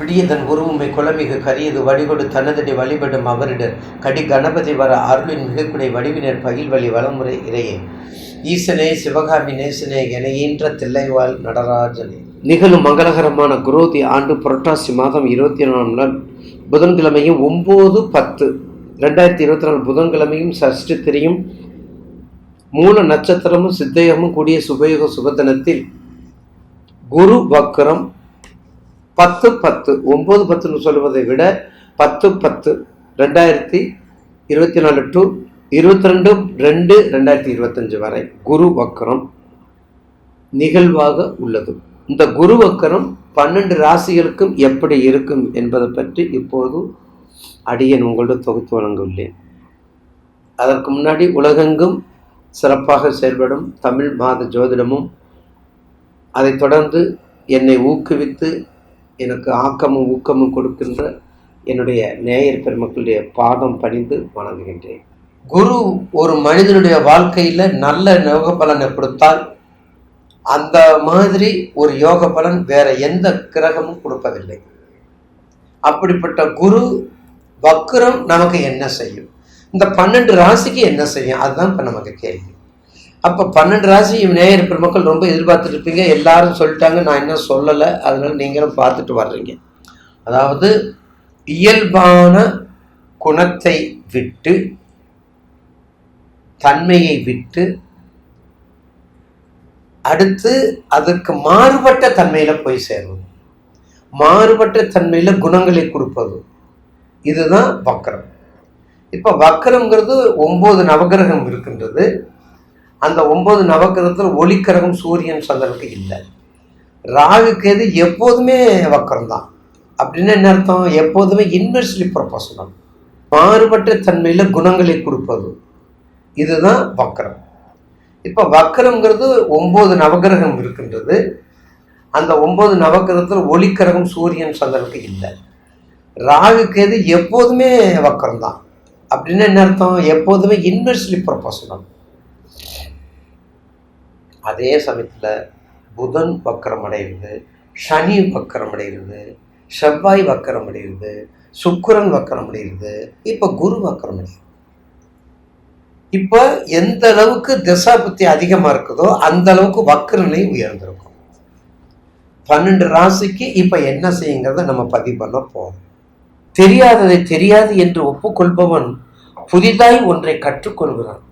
பிடியதன் உருவமை குலமிகு கரியது வழிகொடு தனதடி வழிபடும் அவரிடர் கடி கணபதி வர அருளின் மிகக்குடை வடிவினர் பகில் வழி வளமுறை இறையே. ஈசனே சிவகாமி நேசனே என ஈன்ற தில்லைவாழ் நடராஜனே. நிகழும் மங்களகரமான குரோதி ஆண்டு புரட்டாசி மாதம் இருபத்தி நாலாம் நாள் புதன்கிழமையும் ஒம்பது பத்து ரெண்டாயிரத்தி இருபத்தி நாலு புதன்கிழமையும் சஷ்டி திரியும் மூல நட்சத்திரமும் சித்தயமும் கூடிய சுபயோக சுபதனத்தில் குரு வக்கரம் பத்து பத்து ஒம்பது பத்துன்னு சொல்லுவதை விட பத்து பத்து ரெண்டாயிரத்தி இருபத்தி நாலு டு இருபத்தி ரெண்டு ரெண்டு ரெண்டாயிரத்தி இருபத்தஞ்சு வரை குரு வக்கரம் நிகழ்வாக உள்ளது. இந்த குரு வக்கரம் பன்னெண்டு ராசிகளுக்கும் எப்படி இருக்கும் என்பதை பற்றி இப்போது அடியன் உங்களோட தொகுத்து வழங்கவில்லேன் அதற்கு முன்னாடி உலகெங்கும் சிறப்பாக செயல்படும் தமிழ் மாத ஜோதிடமும் அதைத் தொடர்ந்து என்னை ஊக்குவித்து எனக்கு ஆக்கமும் ஊக்கமும் கொடுக்கின்ற என்னுடைய நேயர் பெருமக்களுடைய பாதம் பணிந்து வணங்குகின்றேன். குரு ஒரு மனிதனுடைய வாழ்க்கையில் நல்ல யோக பலனை கொடுத்தால் அந்த மாதிரி ஒரு யோக பலன் வேற எந்த கிரகமும் கொடுப்பதில்லை. அப்படிப்பட்ட குரு வக்ரம் நமக்கு என்ன செய்யும்? இந்த பன்னெண்டு ராசிக்கு என்ன செய்யும்? அதுதான் இப்போ நமக்கு கேள்வி. அப்போ பன்னெண்டு ராசி நேயர் பெருமக்கள் ரொம்ப எதிர்பார்த்துட்டு இருப்பீங்க எல்லாரும் சொல்லிட்டாங்க. நான் இன்னும் சொல்லலை. அதனால நீங்களும் பார்த்துட்டு வர்றீங்க. அதாவது இயல்பான குணத்தை விட்டு தன்மையை விட்டு அடுத்து அதுக்கு மாறுபட்ட தன்மையில் போய் சேருவது. மாறுபட்ட தன்மையில் குணங்களை கொடுப்பது. இதுதான் வக்கரம். இப்போ வக்கரங்கிறது ஒம்பது நவகிரகம் இருக்கின்றது. அந்த ஒன்பது நவக்கிரகத்தில் ஒளிக்கிரகம் சூரியன் சந்திரனுக்கு இல்லை. ராகு கேது எப்போதுமே வக்கரம் தான் அப்படின்னு என்ன அர்த்தம்? எப்போதுமே இன்வெர்ஸ்லி ப்ரொபோஷனல் மாறுபட்ட தன்மையில் குணங்களை கொடுப்பது. இதுதான் வக்கரம். இப்போ வக்கரங்கிறது ஒம்பது நவகிரகம் இருக்கின்றது. அந்த ஒம்பது நவகிரகத்தில் ஒளிக்கிரகம் சூரியன் சந்திரனுக்கு இல்லை. ராகு கேது எப்போதுமே வக்கரம் தான் அப்படின்னு என்ன அர்த்தம்? எப்போதுமே இன்வெர்ஸ்லி ப்ரொபோஷனல் அதே சமயத்தில் புதன் வக்கரம் அடைகிறது சனி வக்கரம் அடைகிறது செவ்வாய் வக்கரம் அடைகிறது சுக்கரன் வக்கரம் அடைகிறது இப்போ குரு வக்கரம் அடைகிறது இப்போ எந்த அளவுக்கு திசாபுத்தி அதிகமாக இருக்குதோ அந்த அளவுக்கு வக்கரநிலை உயர்ந்திருக்கும். பன்னெண்டு ராசிக்கு இப்போ என்ன செய்யுங்கிறத நம்ம பதிவு பண்ண போகிறோம் தெரியாததை தெரியாது என்று ஒப்புக்கொள்பவன் புதிதாய் ஒன்றை கற்றுக்கொள்கிறான்.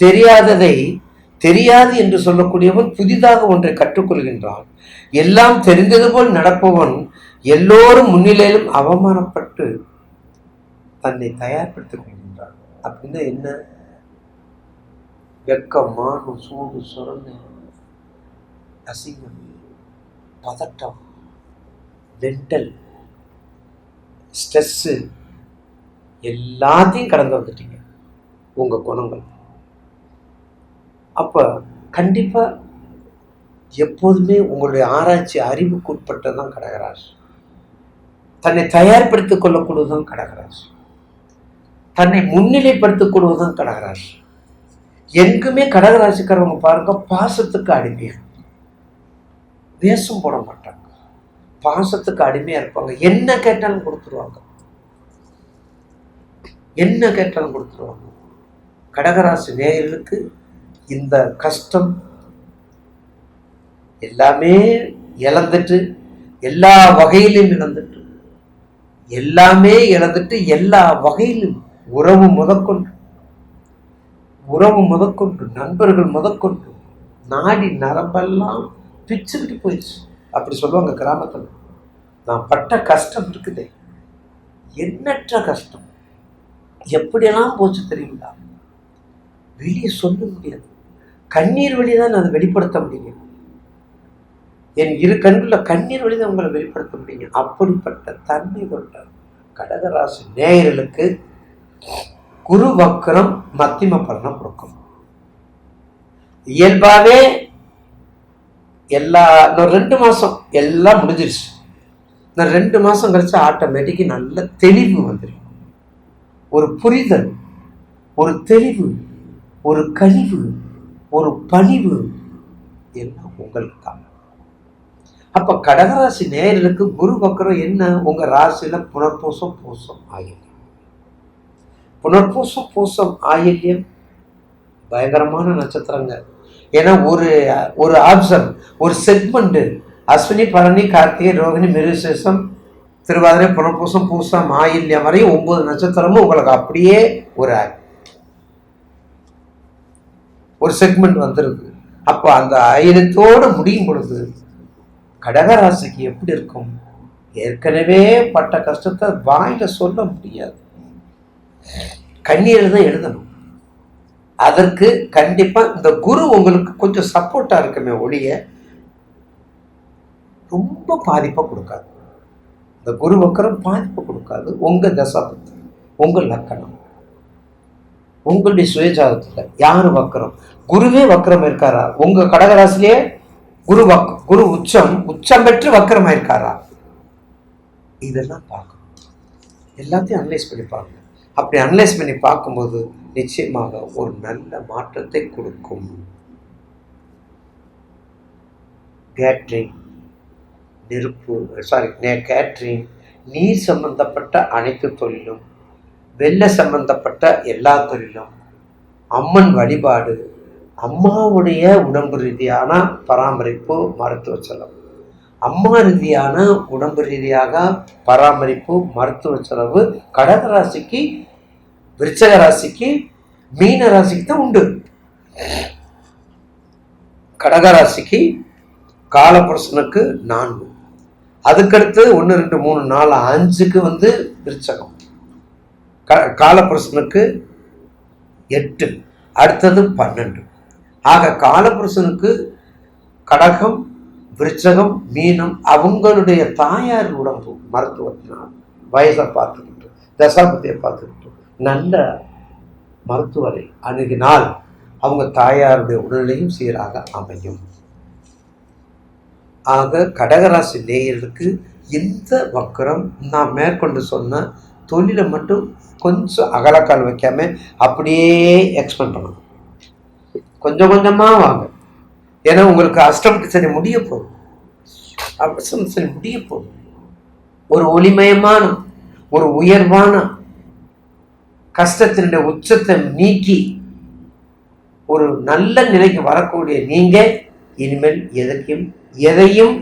தெரியாததை தெரியாது என்று சொல்லக்கூடியவன் புதிதாக ஒன்றை கற்றுக்கொள்கின்றான். எல்லாம் தெரிந்தது போல் நடப்பவன் எல்லோரும் முன்னிலையிலும் அவமானப்பட்டு தன்னை தயார்படுத்திக் கொள்கின்றான். அப்படின்னா என்ன? வெக்கம் மானம் சூடு சுரண்டு அசிங்கம் பதட்டம் மென்டல் ஸ்ட்ரெஸ்ஸு எல்லாத்தையும் கடந்து வந்துட்டீங்க. உங்கள் குணங்கள். அப்போ கண்டிப்பாக எப்போதுமே உங்களுடைய ஆராய்ச்சி அறிவுக்குட்பட்டது தான் கடகராசி. தன்னை தயார்படுத்திக் கொள்ளக்கூடியதுதான் கடகராசி. தன்னை முன்னிலைப்படுத்திக் கொள்வதுதான் கடகராசி. எங்குமே கடகராசிக்காரவங்க பாருங்க பாசத்துக்கு அடிமையாக வேஷம் போட மாட்டாங்க. பாசத்துக்கு அடிமையாக இருப்பாங்க. என்ன கேட்டாலும் கொடுத்துருவாங்க. என்ன கேட்டாலும் கொடுத்துருவாங்க. கடகராசி நேயர்களுக்கு இந்த கஷ்டம் எல்லாமே இழந்துட்டு எல்லா வகையிலும் இழந்துட்டு எல்லாமே இழந்துட்டு எல்லா வகையிலும் உறவு முதற்கொண்டு உறவு முதற்கொண்டு நண்பர்கள் முதற்கொண்டு நாடி நரம்பெல்லாம் பிச்சுக்கிட்டு போயிடுச்சு. அப்படி சொல்லுவாங்க கிராமத்தில். நான் பட்ட கஷ்டம் இருக்குதே. எண்ணற்ற கஷ்டம்? எப்படியெல்லாம் போச்சு தெரியுங்களா? வெளியே சொல்ல முடியாது. கண்ணீர் வழி தான் அதை வெளிப்படுத்த முடியும். என் இரு கண்களில் கண்ணீர் வழி தான் உங்களை வெளிப்படுத்த முடியும். அப்படிப்பட்ட தன்மை கொண்ட கடகராசி நேயர்களுக்கு குரு வக்கரம் மத்திம பலனை கொடுக்கும். இயல்பாகவே எல்லா இன்னும் ரெண்டு மாதம் எல்லாம் முடிஞ்சிருச்சு. இந்த ரெண்டு மாதம் கழிச்சு ஆட்டோமேட்டிக்கு நல்ல தெளிவு வந்துடும் ஒரு புரிதல் ஒரு தெளிவு ஒரு கழிவு. ஒரு பணிவு எல்லாம் உங்களுக்கு தான். அப்ப கடகராசி நேயர்களுக்கு குரு வக்கரம் என்ன? உங்க ராசியில புனர்பூசம் பூசம் ஆயில்யம் புனர்பூசம் பூசம் ஆயில்யம் பயங்கரமான நட்சத்திரங்க. ஏன்னா ஒரு ஒரு ஆப்ஷன் ஒரு செக்மெண்ட். அஸ்வினி பரணி கார்த்திகை ரோகிணி மிருசேஷம் திருவாதிரை புனர்பூசம் பூசம் ஆயில்யம் வரையும் ஒன்பது நட்சத்திரமும் உங்களுக்கு அப்படியே ஒரு ஒரு செக்மெண்ட் வந்துருது அப்போ அந்த ஆயிரத்தோடு முடியும் பொழுது கடகராசிக்கு எப்படி இருக்கும்? ஏற்கனவே பட்ட கஷ்டத்தை வாயில சொல்ல முடியாது. கண்ணீர் தான் எழுதணும். அதற்கு கண்டிப்பாக இந்த குரு உங்களுக்கு கொஞ்சம் சப்போர்ட்டா இருக்குமே ஒழிய ரொம்ப பாதிப்பை கொடுக்காது. இந்த குரு வக்கரம் பாதிப்பு கொடுக்காது. உங்கள் தசாபத்து உங்கள் லக்கணம் உங்களுடைய சுயஜாதத்தில் யார் வக்கரம்? குருவே வக்கரம் இருக்காரா? உங்க கடகராசிலேயே குரு வக் குரு உச்சம் உச்சம் பெற்று வக்கரமா இருக்காரா இதெல்லாம் பார்க்கணும். எல்லாத்தையும் அனலைஸ் பண்ணி பாருங்க. அப்படி அனலைஸ் பண்ணி பார்க்கும்போது நிச்சயமாக ஒரு நல்ல மாற்றத்தை கொடுக்கும். கேட்ரிங் நெருப்பு சாரி கேட்ரிங் நீர் சம்பந்தப்பட்ட அனைத்து தொழிலும் வெள்ள சம்பந்தப்பட்ட எல்லா தொழிலும் அம்மன் வழிபாடு அம்மாவுடைய உடம்பு ரீதியான பராமரிப்பு மருத்துவ செலவு. அம்மா ரீதியான உடம்பு ரீதியாக பராமரிப்பு மருத்துவ செலவு கடக ராசிக்கு விருச்சக ராசிக்கு மீன ராசிக்கு தான் உண்டு. கடக ராசிக்கு காலபுருஷனுக்கு நான்கு. அதுக்கடுத்து ஒன்று ரெண்டு மூணு நாலு அஞ்சுக்கு வந்து விருச்சகம். க காலபுருஷனுக்கு எட்டு. அடுத்தது பன்னெண்டு. ஆக காலபுருஷனுக்கு கடகம் விருச்சகம் மீனம் அவங்களுடைய தாயார் உடம்பு மருத்துவத்தினால் வயசை பார்த்துக்கிட்டு தசாபதியை பார்த்துக்கிட்டு நல்ல மருத்துவரை அணுகினால் அவங்க தாயாருடைய உடல்நிலையும் சீராக அமையும். ஆக கடகராசி நேயர்களுக்கு இந்த வக்கரம் நான் மேற்கொண்டு சொன்ன தொழிலை மட்டும் கொஞ்சம் அகலக்கால் வைக்காம அப்படியே எக்ஸ்பெண்ட் பண்ணணும். கொஞ்சம் கொஞ்சமாக வாங்க. ஏன்னா உங்களுக்கு அஷ்டம் சரி முடிய போகுது. அஷ்டம் சரி முடிய போகுது. ஒரு ஒளிமயமான ஒரு உயர்வான கஷ்டத்தினுடைய உச்சத்தை நீக்கி ஒரு நல்ல நிலைக்கு வரக்கூடிய நீங்க இனிமேல் எதையும் எதையும்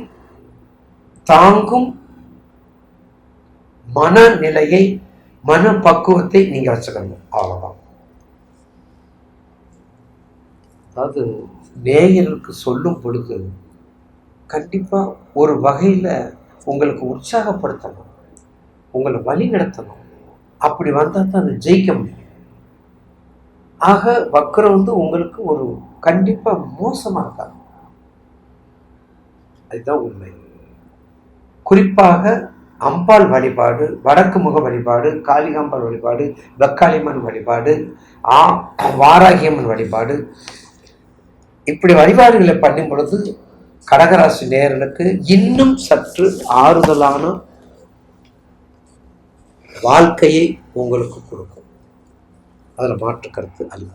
தாங்கும் மனநிலையை மனப்பக்குவத்தை நீங்க வச்சுக்கணும். அவ்வளவுதான். அதாவது நேயர்களுக்கு சொல்லும் பொழுது கண்டிப்பாக ஒரு வகையில் உங்களுக்கு உற்சாகப்படுத்தணும். உங்களை வழி நடத்தணும். அப்படி வந்தால் தான் அதை ஜெயிக்க முடியும். ஆக வக்கரம் வந்து உங்களுக்கு ஒரு கண்டிப்பாக மோசமாக இருக்காது. அதுதான் உண்மை. குறிப்பாக அம்பாள் வழிபாடு வடக்கு முக வழிபாடு காளிகாம்பாள் வழிபாடு வெக்காளியம்மன் வழிபாடு ஆ வாராகியம்மன் வழிபாடு இப்படி வழிபாடுகளை பண்ணும் பொழுது கடகராசி நேர்களுக்கு இன்னும் சற்று ஆறுதலான வாழ்க்கையை உங்களுக்கு கொடுக்கும். அதில் மாற்று கருத்து அல்ல.